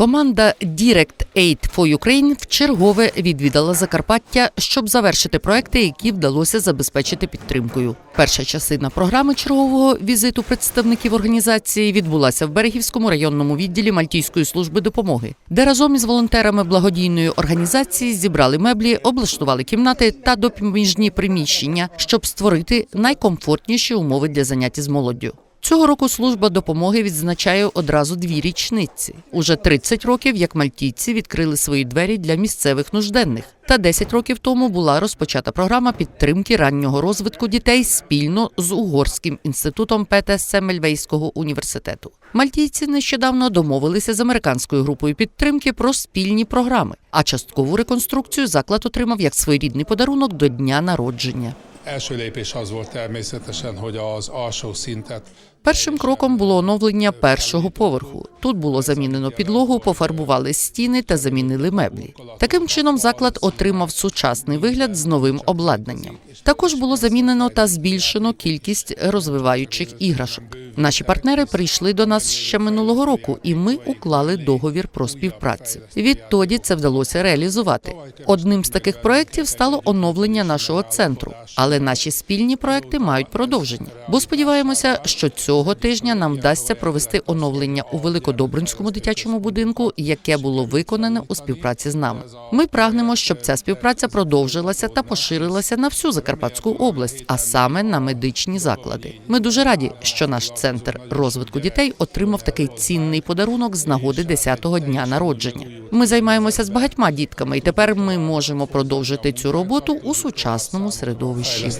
Команда Direct Aid for Ukraine вчергове відвідала Закарпаття, щоб завершити проекти, які вдалося забезпечити підтримкою. Перша частина програми чергового візиту представників організації відбулася в Берегівському районному відділі Мальтійської служби допомоги, де разом із волонтерами благодійної організації зібрали меблі, облаштували кімнати та допоміжні приміщення, щоб створити найкомфортніші умови для заняття з молоддю. Цього року служба допомоги відзначає одразу дві річниці. Уже 30 років, як мальтійці відкрили свої двері для місцевих нужденних. Та 10 років тому була розпочата програма підтримки раннього розвитку дітей спільно з Угорським інститутом ПТС Мельвейського університету. Мальтійці нещодавно домовилися з американською групою підтримки про спільні програми, а часткову реконструкцію заклад отримав як своєрідний подарунок до дня народження. Első lépés az volt természetesen, hogy az alsó szintet Першим кроком було оновлення першого поверху. Тут було замінено підлогу, пофарбували стіни та замінили меблі. Таким чином заклад отримав сучасний вигляд з новим обладнанням. Також було замінено та збільшено кількість розвиваючих іграшок. Наші партнери прийшли до нас ще минулого року, і ми уклали договір про співпрацю. Відтоді це вдалося реалізувати. Одним з таких проєктів стало оновлення нашого центру, але наші спільні проекти мають продовження. Бо сподіваємося, що цього тижня нам вдасться провести оновлення у Великодобринському дитячому будинку, яке було виконане у співпраці з нами. Ми прагнемо, щоб ця співпраця продовжилася та поширилася на всю Закарпатську область, а саме на медичні заклади. Ми дуже раді, що наш центр розвитку дітей отримав такий цінний подарунок з нагоди 10-го дня народження. Ми займаємося з багатьма дітками, і тепер ми можемо продовжити цю роботу у сучасному середовищі.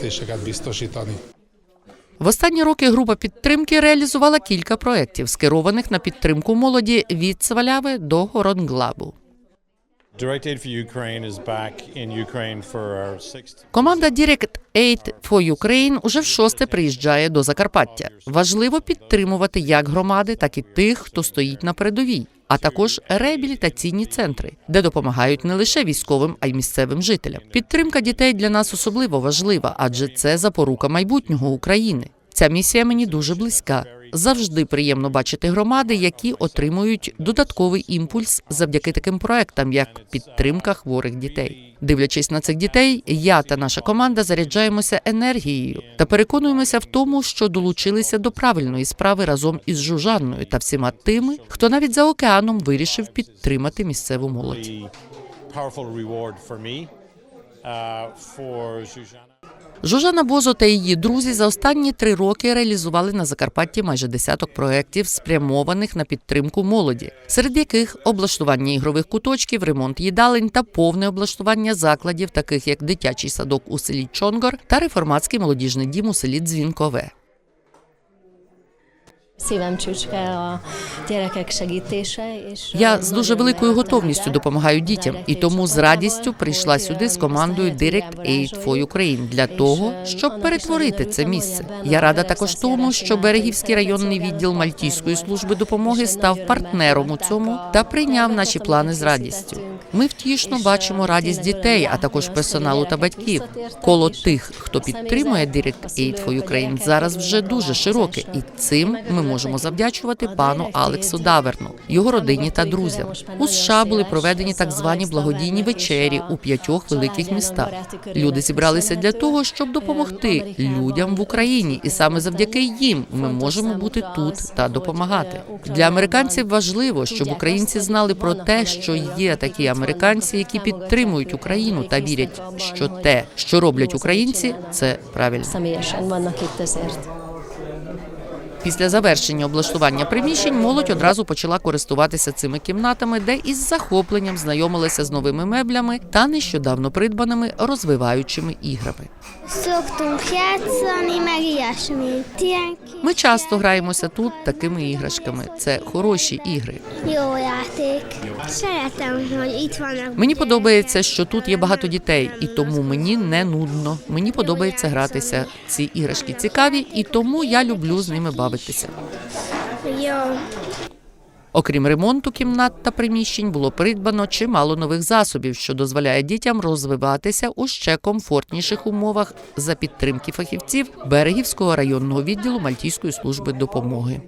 В останні роки група підтримки реалізувала кілька проєктів, скерованих на підтримку молоді від Сваляви до Горонглабу. Команда Direct Aid for Ukraine уже в шосте приїжджає до Закарпаття. Важливо підтримувати як громади, так і тих, хто стоїть на передовій, а також реабілітаційні центри, де допомагають не лише військовим, а й місцевим жителям. Підтримка дітей для нас особливо важлива, адже це запорука майбутнього України. Ця місія мені дуже близька. Завжди приємно бачити громади, які отримують додатковий імпульс завдяки таким проектам, як підтримка хворих дітей. Дивлячись на цих дітей, я та наша команда заряджаємося енергією та переконуємося в тому, що долучилися до правильної справи разом із Жужанною та всіма тими, хто навіть за океаном вирішив підтримати місцеву молодь. Жужана Бозо та її друзі за останні три роки реалізували на Закарпатті майже десяток проєктів, спрямованих на підтримку молоді, серед яких облаштування ігрових куточків, ремонт їдалень та повне облаштування закладів, таких як дитячий садок у селі Чонгор та реформатський молодіжний дім у селі Дзвінкове. Szívem csücske a gyerekek segítése. És Я з дуже великою готовністю допомагаю дітям, і тому з радістю прийшла сюди з командою Direct Aid for Ukraine для того, щоб перетворити це місце. Я рада також тому, що Берегівський районний відділ Мальтійської служби допомоги став партнером у цьому та прийняв наші плани з радістю. Ми втішно бачимо радість дітей, а також персоналу та батьків. Коло тих, хто підтримує Direct Aid for Ukraine, зараз вже дуже широке, і цим ми можемо завдячувати пану Алексу Даверну, його родині та друзям. У США були проведені так звані благодійні вечері у п'ятьох великих містах. Люди зібралися для того, щоб допомогти людям в Україні, і саме завдяки їм ми можемо бути тут та допомагати. Для американців важливо, щоб українці знали про те, що є такі американці, які підтримують Україну та вірять, що те, що роблять українці, це правильно. Після завершення облаштування приміщень молодь одразу почала користуватися цими кімнатами, де із захопленням знайомилася з новими меблями та нещодавно придбаними розвиваючими іграми. Ми часто граємося тут такими іграшками. Це хороші ігри. Мені подобається, що тут є багато дітей, і тому мені не нудно. Мені подобається гратися. Ці іграшки цікаві, і тому я люблю з ними бавитися. Jó. Окрім ремонту кімнат та приміщень, було придбано чимало нових засобів, що дозволяє дітям розвиватися у ще комфортніших умовах за підтримки фахівців Берегівського районного відділу Мальтійської служби допомоги.